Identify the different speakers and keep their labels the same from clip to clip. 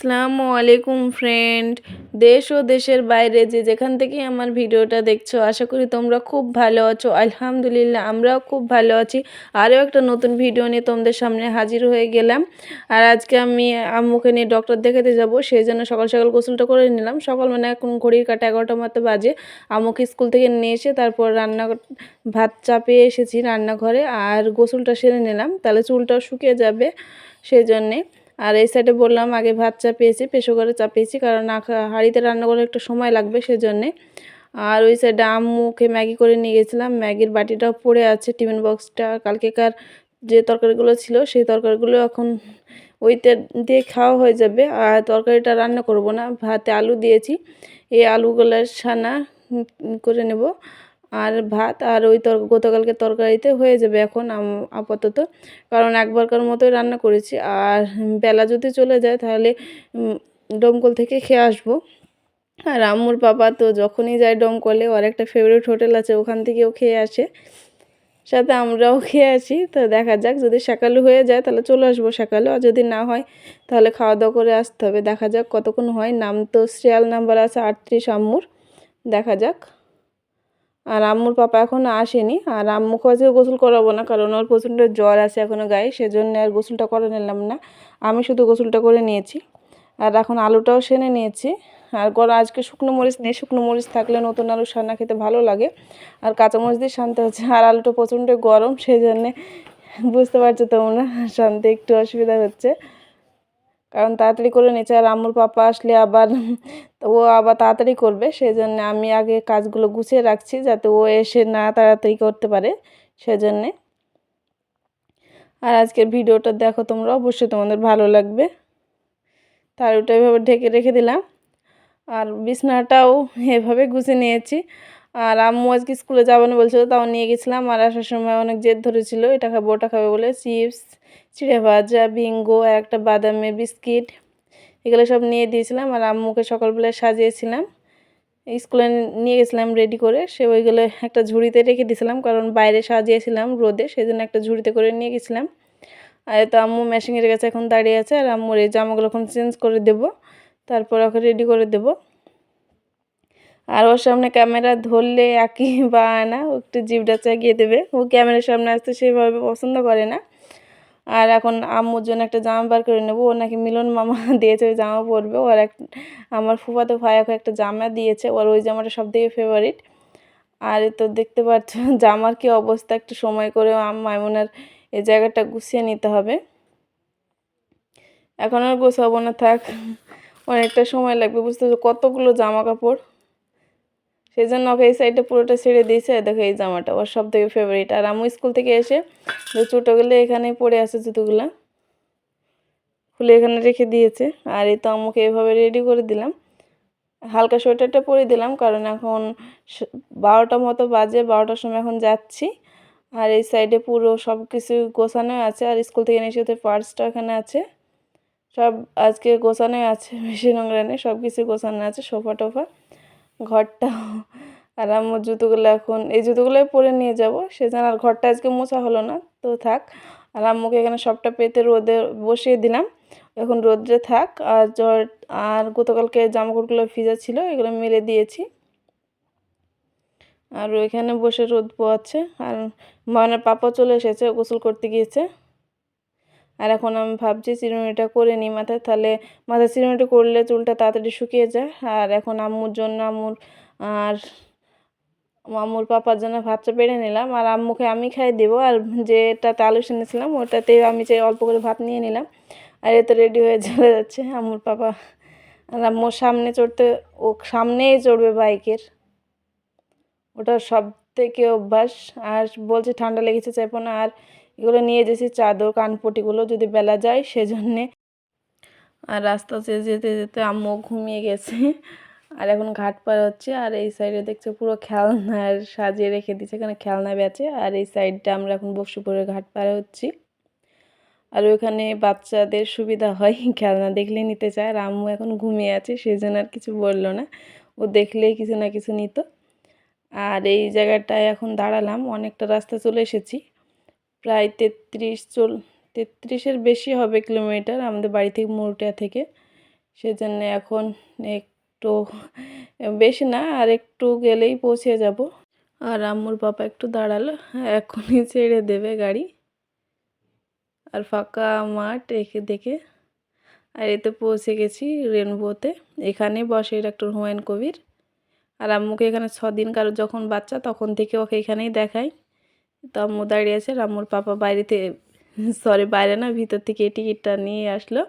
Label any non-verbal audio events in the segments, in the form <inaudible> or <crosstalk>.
Speaker 1: আসসালামু আলাইকুম ফ্রেন্ড দেশ ও দেশের বাইরে যে যেখান থেকে আমার ভিডিওটা দেখছ, আশা করি তোমরা খুব ভালো আছো। আলহামদুলিল্লাহ, আমরাও খুব ভালো আছি। আরও একটা নতুন ভিডিও নিয়ে তোমাদের সামনে হাজির হয়ে গেলাম। আর আজকে আমি আম্মুকে নিয়ে ডক্টর দেখাতে যাব, সেই জন্য সকাল সকাল গোসলটা করে নিলাম। সকাল মানে এখন ঘড়ির কাটা এগারোটা মতো বাজে। আম্মুকে স্কুল থেকে নিয়ে এসে তারপর রান্না ভাত চাপিয়ে এসেছি রান্নাঘরে। আর গোসলটা সেরে নিলাম। তাহলে চুলটাও শুকিয়ে যাবে, সেই জন্যে। আর এই সাইডে বললাম, আগে ভাত চাপিয়েছি প্রেশো করে চাপিয়েছি, কারণ হাঁড়িতে রান্না করে একটু সময় লাগবে সেজন্যে। আর ওই সাইডে আম্মুকে ম্যাগি করে নিয়ে গেছিলাম, ম্যাগির বাটিটাও পড়ে আছে টিফিন বক্সটা। কালকেকার যে তরকারিগুলো ছিল, সেই তরকারিগুলো এখন ওইতে দিয়ে খাওয়া হয়ে যাবে। আর তরকারিটা রান্না করব না, ভাতে আলু দিয়েছি। এই আলুগুলোর সানা করে নেব। আর ভাত আর ওই তর, গতকালকে তরকারিতে হয়ে যাবে এখন আপাতত। কারণ একবারকার মতোই রান্না করেছি। আর বেলা যদি চলে যায় তাহলে ডমকল থেকে খেয়ে আসব। আর আম্মুর বাবা তো যখনই যায় ডমকলে ওর একটা ফেভারিট হোটেল আছে, ওখান থেকেও খেয়ে আসে। সাথে আমরাও খেয়ে আসি। তো দেখা যাক, যদি সকালে হয়ে যায় তাহলে চলে আসব সকালে। আর যদি না হয়, তাহলে খাওয়া দাওয়া করে আসতে হবে। দেখা যাক কতক্ষণ হয়। নাম তো সিরিয়াল নাম্বার আছে আটত্রিশ আম্মুর। দেখা যাক। আর আম্মুর পাপা এখনও আসেনি, আর আম্মুকে আজকে গোসল করাবো না, কারণ ওর প্রচণ্ড জ্বর আছে এখনও গায়ে, সেজন্য আর গোসলটা করে নিলাম না। আমি শুধু গোসলটা করে নিয়েছি, আর এখন আলুটাও সেনে নিয়েছি। আর গরম আজকে শুকনো মরিচ নেই, শুকনো মরিচ থাকলে নতুন আলু সান্না খেতে ভালো লাগে, আর কাঁচামরিচ দিয়ে শান্তি হচ্ছে, আর আলুটা প্রচণ্ড গরম সেই জন্যে বুঝতে পারছ তোমরা শান্তি একটু অসুবিধা হচ্ছে। কারণ তাড়াতাড়ি করে নিচ্ছে আর আম্মুর পাপা আসলে আবার তো <laughs> ও আবার তাড়াতাড়ি করবে সেই জন্য আমি আগে কাজগুলো গুছিয়ে রাখছি যাতে ও এসে না তাড়াতাড়ি করতে পারে, সেজন্যে। আর আজকের ভিডিওটা দেখো তোমরা, অবশ্যই তোমাদের ভালো লাগবে। তার ওটা এভাবে ঢেকে রেখে দিলাম। আর বিছনাটাও এভাবে গুছিয়ে নিয়েছি। আর আম্মু আজকে স্কুলে যাব না বলছিল, তাও নিয়ে গেছিলাম। আর আসার সময় অনেক জেদ ধরেছিল, এটা খাব, ওটা খাবে বলে চিপস, চিড়ে ভাজা, বিঙ্গো, আর একটা বাদামে বিস্কিট, এগুলো সব নিয়ে দিয়েছিলাম। আর আম্মুকে সকালবেলায় সাজিয়েছিলাম। স্কুলে নিয়ে গেছিলাম রেডি করে, সে ওইগুলো একটা ঝুড়িতে রেখে দিয়েছিলাম, কারণ বাইরে সাজিয়েছিলাম রোদে সেই জন্য একটা ঝুড়িতে করে নিয়ে গেছিলাম। আর তো আম্মু মেশিনের কাছে এখন দাঁড়িয়ে আছে, আর আম্মুর এই জামাগুলো এখন চেঞ্জ করে দেব, তারপর ওকে রেডি করে দেব। আর ওর সামনে ক্যামেরা ধরলে একই বা না ও একটু জিভটা চাগিয়ে দেবে। ও ক্যামেরার সামনে আসতে সেভাবে পছন্দ করে না। আর এখন আম্মুর জন্য একটা জামা বার করে নেব। ও নাকি মিলন মামা দিয়েছে, ওই জামা পরবে। ওর এক, আমার ফুফাতো ভাই এখন একটা জামা দিয়েছে। ওর ওই জামাটা সব থেকে ফেভারিট আর তো দেখতে পাচ্ছ জামার কি অবস্থা? একটু সময় করে মাইমুনার এই জায়গাটা গুছিয়ে নিতে হবে। এখন আর গোছাবো না, থাক। অনেকটা সময় লাগবে বুঝতে কতগুলো জামা কাপড় সেই জন্য ওকে এই সাইডে পুরোটা ছেড়ে দিয়েছে। দেখো এই জামাটা ওর সব থেকে ফেভারিট আর আমি স্কুল থেকে এসে ছোটোগুলো এখানে পড়ে আছে জুতোগুলো, খুলে এখানে রেখে দিয়েছে। আর এই তো আমাকে এভাবে রেডি করে দিলাম। হালকা সোয়েটারটা পরে দিলাম, কারণ এখন বারোটা মতো বাজে, বারোটার সময় এখন যাচ্ছি। আর এই সাইডে পুরো সব কিছু গোছানো আছে। আর স্কুল থেকে নিয়ে এসে পার্সটা এখানে আছে। সব আজকে গোছানোই আছে <laughs> বেশি নোংরা সব কিছু গোছানো আছে সোফা টোফা ঘরটা। আর আমার জুতোগুলো এখন এই জুতোগুলোই পরে নিয়ে যাব। সেজন্য আর ঘরটা আজকে মোছা হলো না। তো থাক, আর আম্মুকে এখানে সবটা পেতে রোদে বসিয়ে দিলাম। এখন রোদ্রে থাক, আর জ্বর আর গতকালকে জামাকাপড়গুলো ভিজা ছিল, এগুলো মেলে দিয়েছি। আর ওইখানে বসে রোদ পোয়াচ্ছে আর মানে পাপা চলে এসেছে, গোসল করতে গিয়েছে। আর এখন আমি ভাবছি চিরুনিটা করে নিই মাথায়। তাহলে মাথায় চিরুনিটা করলে চুলটা তাড়াতাড়ি শুকিয়ে যায়। আর এখন আম্মুর জন্য আম্মুর, আর আম্মুর পাপার জন্য ভাতটা বেড়ে নিলাম। আর আম্মুকে আমি খাই দেবো। আর যেটাতে আলু এনেছিলাম ওটাতে আমি চাই অল্প করে ভাত নিয়ে নিলাম, আর এ তো রেডি হয়ে চলে যাচ্ছে আম্মুর পাপা। আর আম্মুর সামনে চড়তে, ও সামনেই চড়বে বাইকের। ওটা সব থেকে অভ্যাস। আর বলছে ঠান্ডা লেগেছে, চাইব না। আর এগুলো নিয়ে যেছি চাদর, কানপটিগুলো যদি বেলা যায়, সেজন্যে আর রাস্তা চেয়ে যেতে যেতে আম্মু ঘুমিয়ে গেছে। আর এখন ঘাট পার হচ্ছে, আর এই সাইডে দেখছে পুরো খেলনার সাজিয়ে রেখে দিচ্ছে এখানে খেলনা বেচে। আর এই সাইডটা আমরা এখন বক্সিপুরের ঘাট পার হচ্ছি। আর ওইখানে বাচ্চাদের সুবিধা হয়, খেলনা দেখলেই নিতে চায়। আর আম্মু এখন ঘুমিয়ে আছে সেই জন্য আর কিছু বলল না। ও দেখলেই কিছু না কিছু নিত। আর এই জায়গাটায় এখন দাঁড়ালাম, অনেকটা রাস্তা চলে এসেছি। প্রায় তেত্রিশ চল, তেত্রিশের বেশি হবে কিলোমিটার আমাদের বাড়ি থেকে মুরুটিয়া থেকে। সেজন্য এখন একটু, বেশি না, আর একটু গেলেই পৌঁছে যাব। আর আম্মুর পাপা একটু দাঁড়াল, এখনই ছেড়ে দেবে গাড়ি। আর ফাঁকা মাঠ একে দেখে। আর এতে পৌঁছে গেছি রেনবোতে। এখানে বসে ডাক্তার হুমায়ুন কবির। আর আম্মুকে এখানে দিন কারও যখন বাচ্চা, তখন থেকে ওকে এখানেই দেখাই। তো আম্মু দাঁড়িয়ে আছে। আর আম্মুর পাপা বাইরেতে সরি বাইরে না, ভিতর থেকে টিকিটটা নিয়ে আসলো।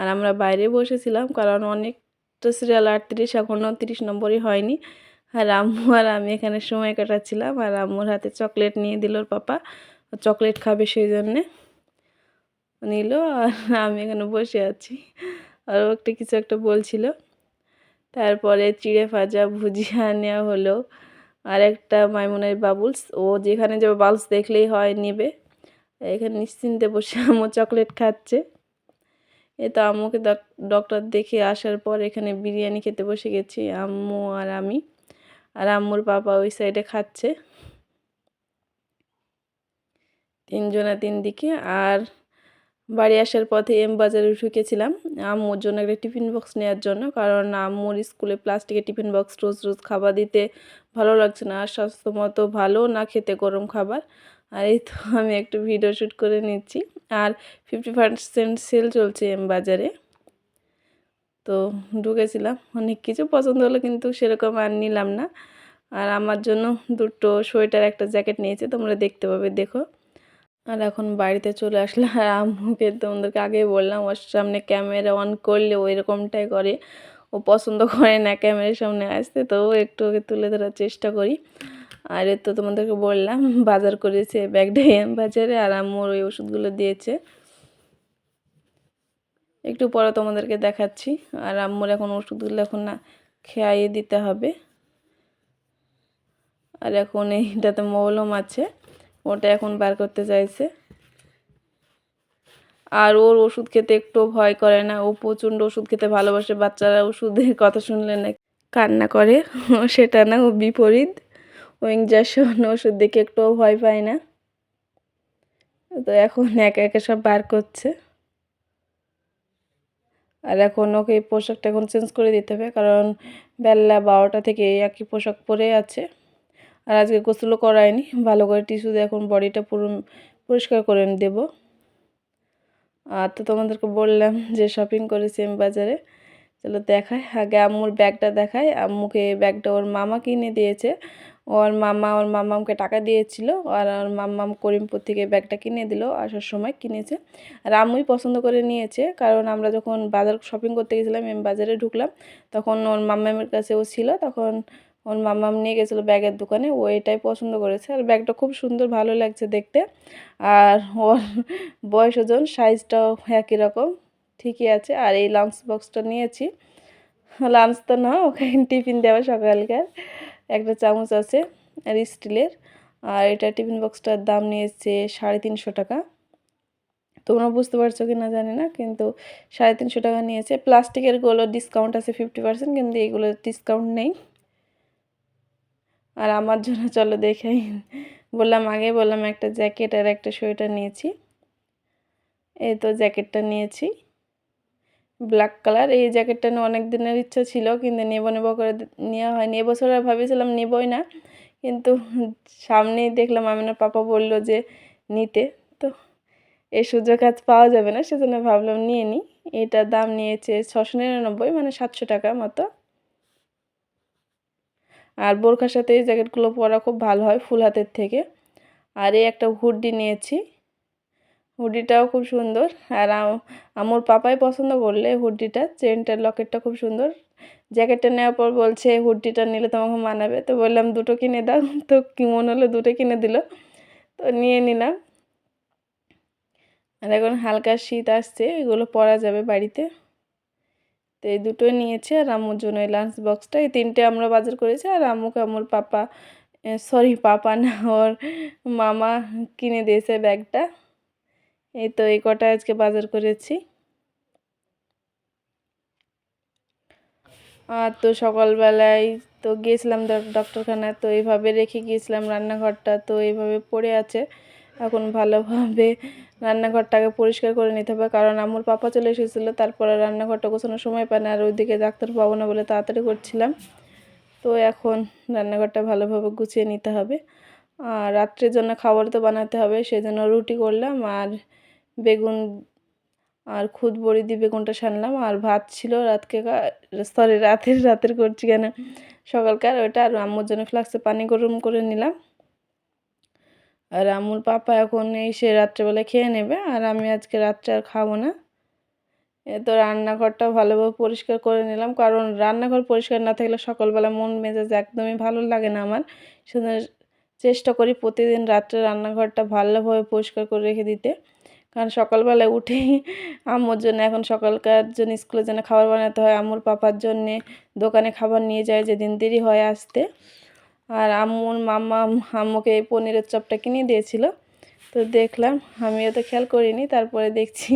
Speaker 1: আর আমরা বাইরে বসেছিলাম, কারণ অনেকটা সিরিয়াল আটত্রিশ এখনও তিরিশ নম্বরই হয়নি। আর আম্মু আর আমি এখানে সময় কাটাচ্ছিলাম, আর আম্মুর হাতে চকলেট নিয়ে দিল ওর পাপা। চকলেট খাবে সেই জন্যে। নিল, আর আমি এখানে বসে আছি। আর একটা কিছু একটা বলছিল। তারপরে চিড়ে ভাজা ভুজিয়া নেওয়া হলো। আর একটা মাইমনের বাবুলস, ও যেখানে যাবে বাবুলস দেখলেই হয় নেবে। এখানে নিশ্চিন্তে বসে আম্মু চকলেট খাচ্ছে। এ তো আম্মুকে ডক্টর দেখে আসার পর এখানে বিরিয়ানি খেতে বসে গেছি, আম্মু আর আমি। আর আম্মুর পাপা ওই সাইডে খাচ্ছে। তিনজনা তিন দিকে আর বাড়ি আসার পথে এম বাজারে ঢুকেছিলাম। আম্মুর জন্য একটা টিফিন বক্স নেওয়ার জন্য, কারণ আম্মুর স্কুলে প্লাস্টিকের টিফিন বক্স রোজ রোজ খাবার দিতে ভালো লাগছে না। আর স্বাস্থ্যমত ভালো না খেতে গরম খাবার। আর এই তো আমি একটু ভিডিও শ্যুট করে নিচ্ছি। আর ফিফটি পার্সেন্ট সেল চলছে এম বাজারে। তো ঢুকেছিলাম। অনেক কিছু পছন্দ হলো, কিন্তু সেরকম আর নিলাম না। আর আমার জন্য দুটো সোয়েটার একটা জ্যাকেট নিয়েছে, তোমরা দেখতে পাবে, দেখো। আর এখন বাড়িতে চলে আসলে আর আম্মুকে তোমাদেরকে আগেই বললাম, ওর সামনে ক্যামেরা অন করলে ওই রকমটাই করে। ও পছন্দ করে না ক্যামেরার সামনে আসতে, তো একটু ওকে তুলে ধরার চেষ্টা করি। আর এ তো তোমাদেরকে বললাম, বাজার করেছে ব্যাগটা বাজারে, আর আম্মুর ওই ওষুধগুলো দিয়েছে। একটু পরে তোমাদেরকে দেখাচ্ছি। আর আম্মুর এখন ওষুধগুলো এখন না খেয়াইয়ে দিতে হবে। আর এখন এইটাতে মলম আছে। ওটা এখন বার করতে চাইছে। আর ওর ওষুধ খেতে একটু ভয় করে না। ও প্রচণ্ড ওষুধ খেতে ভালোবাসে। বাচ্চারা ওষুধের কথা শুনলে না কান্না করে। <laughs> সেটা না, ও বিপরীত। ও ইঞ্জেকশন ওষুধ দেখে একটুও ভয় পায় না। তো এখন একা একা সব বার করছে। আর এখন ওকে এই পোশাকটা এখন চেঞ্জ করে দিতে হবে। কারণ বেলা বারোটা থেকে একই পোশাক পরে আছে। আর আজকে গোসলও করায়নি ভালো করে টিস্যু দিয়ে এখন বডিটা পুরো পরিষ্কার করে দেব। আর তো তোমাদেরকে বললাম যে শপিং করেছি আমি বাজারে। চলো দেখায় আগে আম্মুর ব্যাগটা দেখায় আম্মুকে ব্যাগটা ওর মামা কিনে দিয়েছে। ওর মামা, ওর মামামকে টাকা দিয়েছিল। আর ওর মাম্মাম করিমপুর থেকে ব্যাগটা কিনে দিল, আসার সময় কিনেছে। আর আম্মুই পছন্দ করে নিয়েছে। কারণ আমরা যখন বাজার শপিং করতে গেছিলাম, এম বাজারে ঢুকলাম, তখন ওর মাম্মামের কাছে ও ছিল। তখন ওর মাম্মাম নিয়ে গেছিল ব্যাগের দোকানে, ও এটাই পছন্দ করেছে। আর ব্যাগটা খুব সুন্দর, ভালো লাগছে দেখতে। আর ওর বয়স ওজন সাইজটাও একই রকম, ঠিকই আছে। আর এই লাঞ্চ বক্সটা নিয়েছি। লাঞ্চ তো না ওখানে টিফিন দেওয়া সকালকার একটা চামচ আছে, আর স্টিলের। আর এটা টিফিন বক্সটার দাম নিয়েছে সাড়ে তিনশো টাকা। তোমরা বুঝতে পারছ কি না জানি না, কিন্তু সাড়ে তিনশো টাকা নিয়েছে। প্লাস্টিকেরগুলো ডিসকাউন্ট আছে ফিফটি পার্সেন্ট কিন্তু এইগুলো ডিসকাউন্ট নেই। আর আমার জন্য চলো দেখাই। বললাম, আগে বললাম একটা জ্যাকেট আর একটা সোয়েটার নিয়েছি। এই তো জ্যাকেটটা নিয়েছি। Black colour. এই জ্যাকেটটা নিয়ে অনেক দিনের ইচ্ছা ছিল, কিন্তু নেব নেব করে নেওয়া হয়নি। এবছর আর ভাবেছিলাম নেবই না, কিন্তু সামনেই দেখলাম আমিনার পাপা বলল যে নিতে। তো এই সুযোগ আজ পাওয়া যাবে না, সেজন্য ভাবলাম নিয়ে নিই। এটার দাম নিয়েছে ছশো নিরানব্বই মানে সাতশো টাকা মতো। আর বোরখার সাথে এই জ্যাকেটগুলো পরা খুব ভালো হয় ফুল হাতের থেকে। আর এই একটা হুডি নিয়েছি। হুডিটাও খুব সুন্দর। আর আমার পাপাই পছন্দ করলে হুডিটা, চেনটার লকেটটা খুব সুন্দর। জ্যাকেটটা নেওয়ার পর বলছে, হুডিটা নিলে তোমাকে মানাবে। তো বললাম, দুটো কিনে দাও। <laughs> তো কি মনে হলো, দুটো কিনে দিল। তো নিয়ে নিলাম। আর এখন হালকা শীত আসছে, এগুলো পরা যাবে বাড়িতে। তো এই দুটোই নিয়েছি আর আম্মুর জন্য এই লাঞ্চ বক্সটা এই তিনটে আমরা বাজার করেছি আর আম্মুকে আম্মুর পাপা সরি পাপা না, ওর মামা কিনে দিয়েছে ব্যাগটা। এই তো এই কটা আজকে বাজার করেছি। আর তো সকালবেলায় তো গিয়েছিলাম ডক্টরখানায় তো এইভাবে রেখে গিয়েছিলাম রান্নাঘরটা, তো এইভাবে পড়ে আছে। এখন ভালোভাবে রান্নাঘরটাকে পরিষ্কার করে নিতে হবে। কারণ আমার পাপা চলে এসেছিল, তারপরে রান্নাঘরটা গোছানোর সময় পায় না। আর ওইদিকে ডাক্তার পাবো না বলে তাড়াতাড়ি করছিলাম। তো এখন রান্নাঘরটা ভালোভাবে গুছিয়ে নিতে হবে। আর রাত্রের জন্য খাবার তো বানাতে হবে, সেজন্য রুটি করলাম আর বেগুন আর খুদ বড়ি দিয়ে বেগুনটা সানলাম। আর ভাত ছিল রাতকে সরি রাতের রাতের করছি কেন? সকালকার ওইটা। আর আম্মুর জন্য ফ্লাক্সে পানি গরম করে নিলাম। আর আম্মুর পাপা এখন এসে রাত্রেবেলা খেয়ে নেবে, আর আমি আজকে রাত্রে আর খাব না। এ তো রান্নাঘরটা ভালোভাবে পরিষ্কার করে নিলাম, কারণ রান্নাঘর পরিষ্কার না থাকলে সকালবেলা মন মেজাজ একদমই ভালো লাগে না আমার। সেজন্য চেষ্টা করি প্রতিদিন রাত্রে রান্নাঘরটা ভালোভাবে পরিষ্কার করে রেখে দিতে। কারণ সকালবেলায় উঠেই আম্মুর জন্য, এখন সকালকার জন্য স্কুলের জন্য খাবার বানাতে হয় আম্মুর পাপার জন্যে দোকানে খাবার নিয়ে যায়, যেদিন দেরি হয় আসতে। আর আম্মুর মাম্মা, আম্মুকে এই পনিরের চপটা কিনে দিয়েছিল। তো দেখলাম, আমিও তো খেয়াল করিনি। তারপরে দেখছি,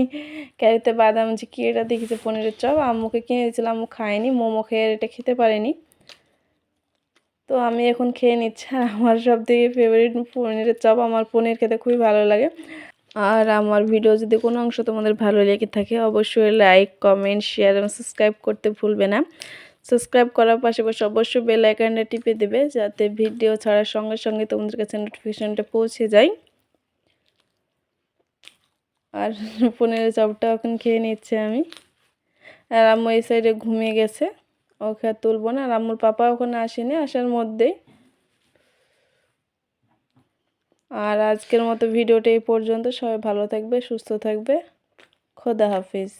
Speaker 1: ক্যারিতে বাদাম যে কি এটা দেখেছে পনিরের চপ। আম্মুকে কিনে দিয়েছিলাম আম্মু খায়নি, মোমো খেয়ে এটা খেতে পারেনি। তো আমি এখন খেয়ে নিচ্ছি। আর আমার সব থেকে ফেভারিট পনিরের চপ, আমার পনির খেতে খুবই ভালো লাগে। আর আমার ভিডিও যদি কোনো অংশ তোমাদের ভালো লেগে থাকে, অবশ্যই লাইক কমেন্ট শেয়ার এবং সাবস্ক্রাইব করতে ভুলবে না। সাবস্ক্রাইব করার পাশাপাশি অবশ্যই বেল আইকনটা টিপে দেবে যাতে ভিডিও ছাড়ার সঙ্গে সঙ্গে তোমাদের কাছে নোটিফিকেশানটা পৌঁছে যায়। আর পনিরের চপটা এখন খেয়ে নিচ্ছে আমি। আর আম্মু এই সাইডে ঘুমিয়ে গেছে, ওকে আর তুলবো না। আর আম্মুর পাপা ওখানে আসেনি আসার মধ্যেই। আর আজকের মতো ভিডিওটা এই পর্যন্ত। সবাই ভালো থাকবে, সুস্থ থাকবে। খোদা হাফিজ।